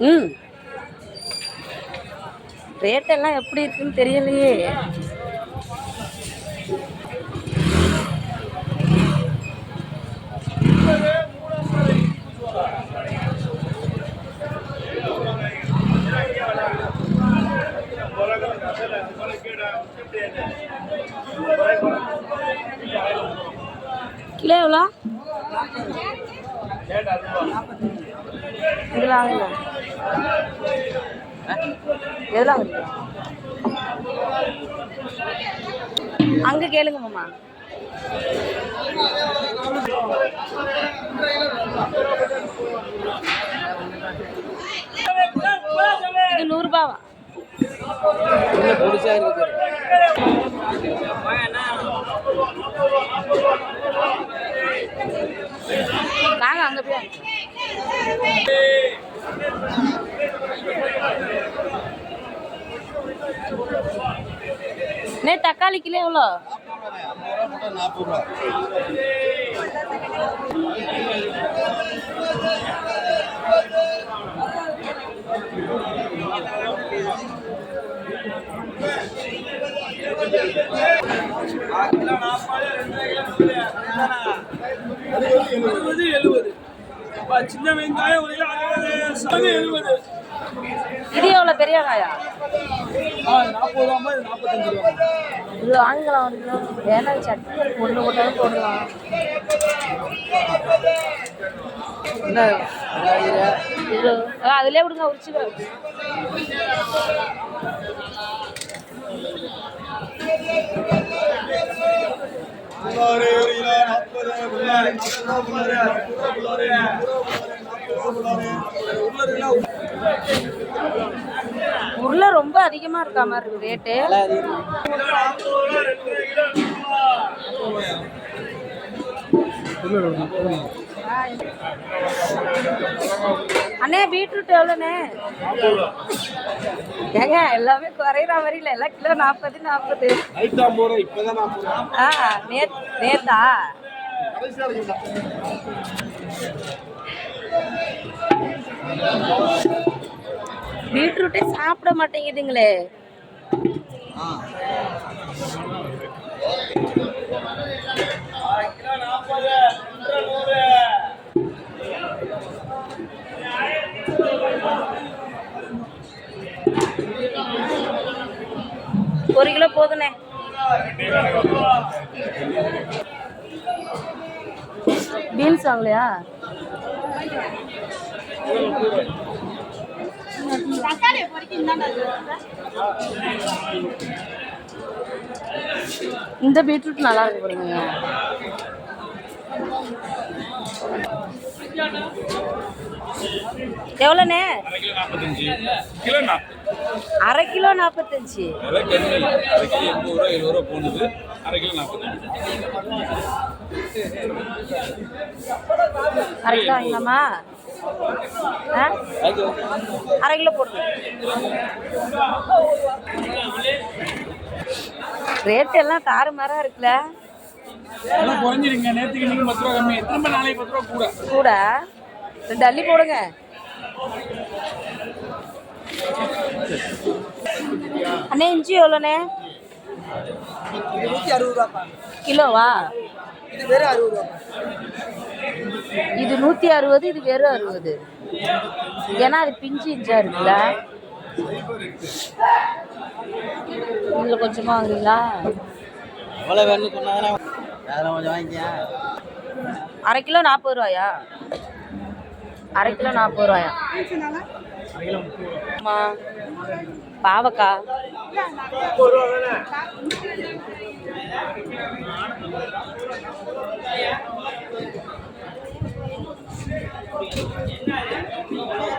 ம். ரேட் எல்லாம் எப்படி இருக்குன்னு தெரியலையே. கிலோ எவ்வளோ? இதில் வாங்க எதெல்லாம் அங்க அங்கே கேளுங்க மாமா. இது நூறுபாவா? பொடிசா இருக்கு அங்கே போய் வாங்க. நே தக்காளி கிலோ எவ்வளோ எழுபது. சின்ன வெங்காயம் ஒரு கிலோ அறுபது. எழுபது. இது எவ்வளோ பெரிய காயா இது வாங்கலாம் ஒரு கிலோ வேணா சட்னி? ஒன்று போட்டாலும் போடலாம். என்ன விநாயகர் இது ஆ, அதிலே விடுங்க உரிச்சுக்கிறேன் நாற்பது உருளை ரொம்ப அதிகமாக இருக்கா மாதிரி இருக்கு ரேட்டு அண்ணே பீட்ரூட் எவ்வளோண்ணே? ஏங்க எல்லாமே குறையிற மாதிரி இல்லை எல்லாம் கிலோ நாற்பது நாற்பது. ஆ ஐம்பது ரூபா Thank you. ஆ நேத் நேத்தா? பீட்ரூட்டே சாப்பிட மாட்டேங்குதுங்களே. ஒரு கிலோ போதுண்ணே. பீன்ஸ் வாங்கலையா? இந்த பீட்ரூட் நல்லா இருக்கு பாருங்க எவ்வளோண்ணே அரை கிலோ நாற்பத்தஞ்சு அரை கிலோ எண்பது ரூபா எழுபது ரூபா போனது அரை கிலோ நாற்பத்தஞ்சு அரை கிலோ வாங்கலாமா அரை கிலோ போடுங்க. ரேட் எல்லாம் தாறுமாறா இருக்குல்ல. எல்லாம் குறைஞ்சிருங்க. நேற்றுக்கு நீங்கள் பத்து ரூபா கம்மி. திரும்ப நாளைக்கு பத்து ரூபா கூட. கூட? ரெண்டு அள்ளி போடுங்க. அண்ணே இஞ்சி எவ்வளோண்ணே? கிலோவா? இது வெறும் அறுபது ரூபா இது நூற்றி அறுபது இது வெறும் அறுபது. ஏன்னா அது பிஞ்சு இஞ்சா இருக்குல்ல? இதில் கொஞ்சமாக வாங்குறீங்களா? எவ்வளோ வேணும்னு சொன்னாங்கன்னா அதெல்லாம் கொஞ்சம் வாங்கிக்கேன் அரை கிலோ நாற்பது ரூபாயா? அரை கிலோ நாற்பது ரூபாயா? ஆமா பாவக்கா.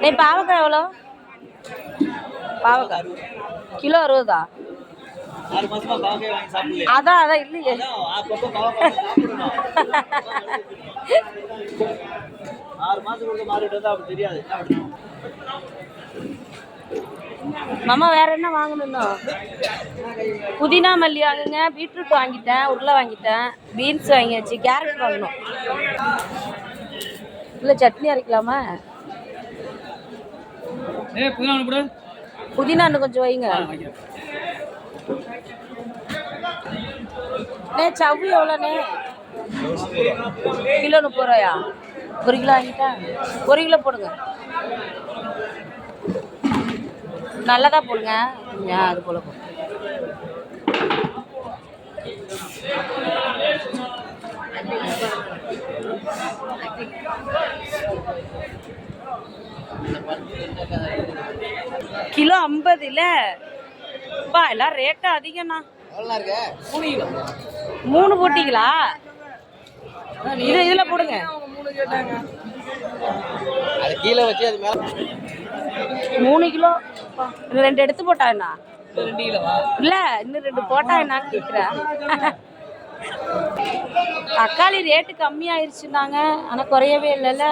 நீ பாவக்காய் எவ்வளோ? பாவக்காய். கிலோ அறுபதா? அதான் அதான் இல்லையே. என்ன மாமா வேற என்ன வாங்கணும் புதினா மல்லி வாங்குங்க பீட்ரூட் வாங்கிட்டேன் உருளை வாங்கிட்டேன் பீன்ஸ் வாங்கியாச்சு கேரட் வாங்கணும். இல்லை சட்னி அரைக்கலாமா? புதினா கொஞ்சம் வைங்க. நே சவ்வு எவ்வளோண்ணே? கிலோ முப்பது ரூபாயா? ஒரு கிலோ வாங்கிட்டா? ஒரு கிலோ போடுங்க. நல்லதா போடுங்க. அது போல போடுங்க கிலோ ஐம்பது இல்ல பா எல்லாம் ரேட்டு அதிகம்ண்ணா. மூணு கிலோ மூணு போட்டிங்களா? இது இதுல போடுங்க. மூணு கேட்டாங்க அது கீழே வச்சு அது மேலே மூணு கிலோ. இன்னும் ரெண்டு எடுத்து போட்டா என்ன? இது ரெண்டு கிலோவா? இல்ல இன்னும் ரெண்டு போட்டா என்னன்னு கேக்குறேன். தக்காளி ரேட்டு கம்மியாயிருச்சுன்னாங்க ஆனா குறையவே இல்லைல்ல?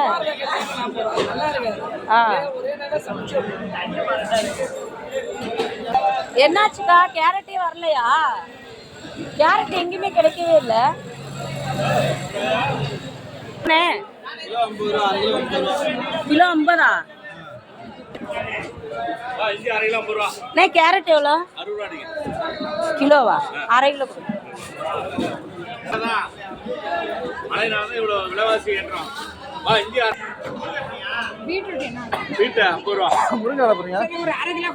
ஆ. என்னாச்சுக்கா? கேரட்டே வரலையா? கேரட் எங்கேயுமே கிடைக்கவே இல்லை. கிலோ ஐம்பது? கேரட் எவ்வளோ? கிலோவா? அரை கிலோ கொடுங்க. அதான். மழை நாள் தான் இவ்வளோ விலைவாசி ஏற்றோம். வா இஞ்சி வீட்டு ஐம்பது ரூபா. முருங்கை எவ்வளோ போறீங்க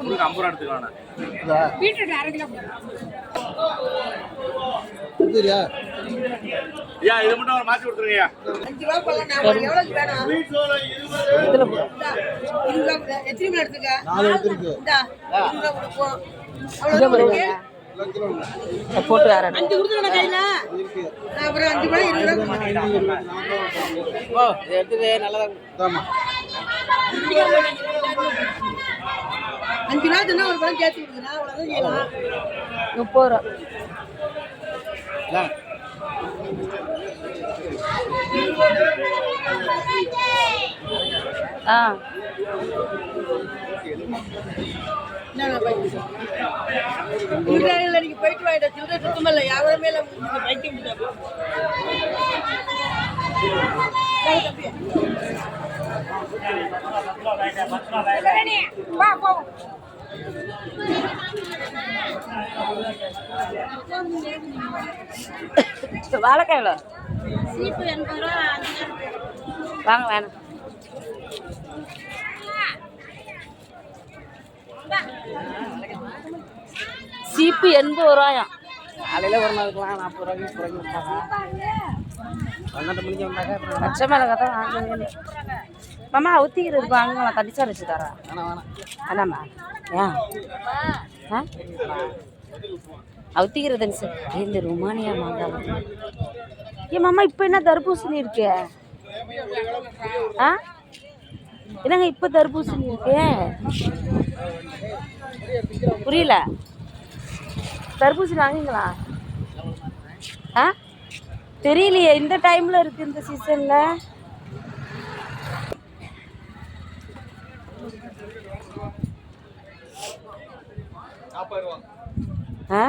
உங்களுக்கு ஐம்பது ரூபா எடுத்துக்கலாம் சரியா ஐயா இது மட்டும் ஒரு மாற்றி கொடுத்துருங்கய்யா. இதில் போ நாலு எடுத்துருக்கு. இங்கே போடுங்க கிலோ கிலோ இல்லை. இதை போட்டு வேற இருக்கு ஓ இது ஆமாம் அஞ்சு ரூபா ஒரு பழம் சேர்த்து கொடுக்குறேன் அவ்வளோதான் செய்யலாம். முப்பது ரூபா. ஆ. திருடாளியில் நீங்க போயிட்டு வாங்கிட்ட சில்லறை சுத்தமா இல்லை இல்லை பைக்க முடியாது வாழைக்காய் எவ்வளோ வாங்க வேணாம். சீப்பு எண்பது ரூபாயாம். காலையில் ஒரு நாளுக்குலாம் நாற்பது ரூபாய்க்கு குறைஞ்சி விட்டாங்க பன்னெண்டு மணிக்கு வந்தாக்கா பச்சை மிளகா தான் வாங்குங்க மாமா ஊற்றிக்கிறது வாங்கலாம் கண்டிச்சா வச்சு தரேன். வேணாம் ஏன் ஆ? அவுத்திக்கிறதுங்க சார் இந்த ருமானியா மாங்காய் ஏன் மாமா இப்போ என்ன தர்பூசணி இருக்கு? ஆ? என்னங்க இப்போ தர்பூசணி இருக்கு? புரியல. தர்பூசணி வாங்குங்களா ஆ? தெரியலையே இந்த டைமில் இருக்குது இந்த சீசனில் ஆ?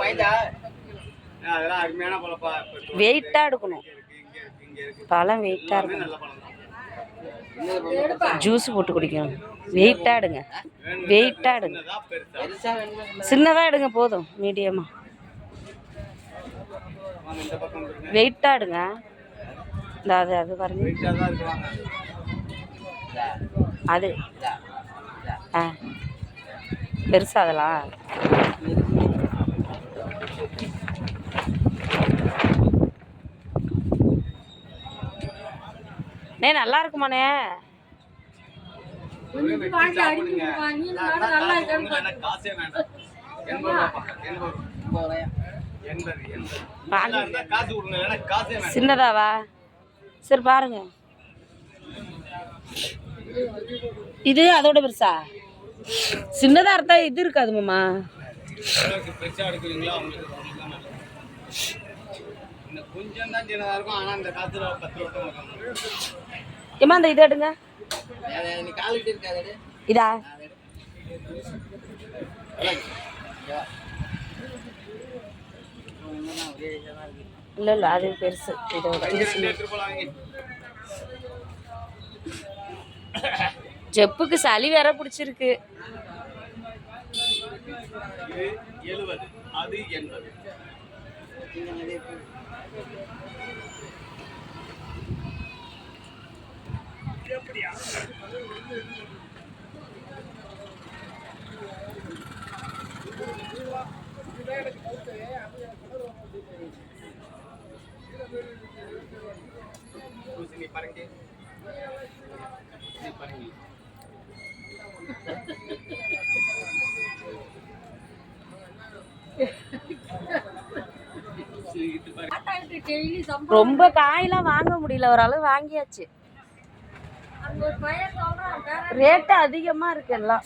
பயந்தா? ஆ, அதெல்லாம் அருமையான பழப்பா இப்போ வெயிட்டா எடுக்கணும். பழம் வெயிட்டா இருக்கணும். நல்ல பழம் தான். ஜூஸ் போட்டு குடிக்கணும். வெயிட்டா எடுங்க. வெயிட்டா எடுங்க. இதுதான் பெருசா. பெருசா வேணுமே சின்னதா. எடுங்க போதும். மீடியமா. வாங்க இந்த பக்கம் இருங்க வெயிட்டா எடுங்க. இந்த அது அது பாருங்க. வெயிட்டாக அது. ஆ. பெருசா அதெல்லாம் நே நல்லா இருக்குமாண்ணே எனக்கு காசே வேண்டாம் எண்பது ரூபாப்பா எண்பது ரூபா. எண்பது எண்பது வாங்க. நல்லா இருந்தா காசு கொடுங்க எனக்கு காசே வேண்டாம். சின்னதாவா? சரி பாருங்க. இது அதோட பெருசா? சின்னதா இருந்தா இது இருக்காது மாமா. கொஞ்சம் தான் சின்னதா இருக்கும் ஆனா இந்த காத்துல பத்து இருக்கும். ஏமா அந்த இதை எடுங்க. இதா? இல்லை இல்லை அது பெருசு. இது ஜெப்புக்கு சளி வேற பிடிச்சிருக்கு. அது எண்பது பூசணி பாருங்க இது பாருங்க சரி, இது பாருங்க ரொம்ப காயெல்லாம் வாங்க முடியல. ஓரளவு வாங்கியாச்சு. ரேட்டு அதிகமாக இருக்கு எல்லாம்.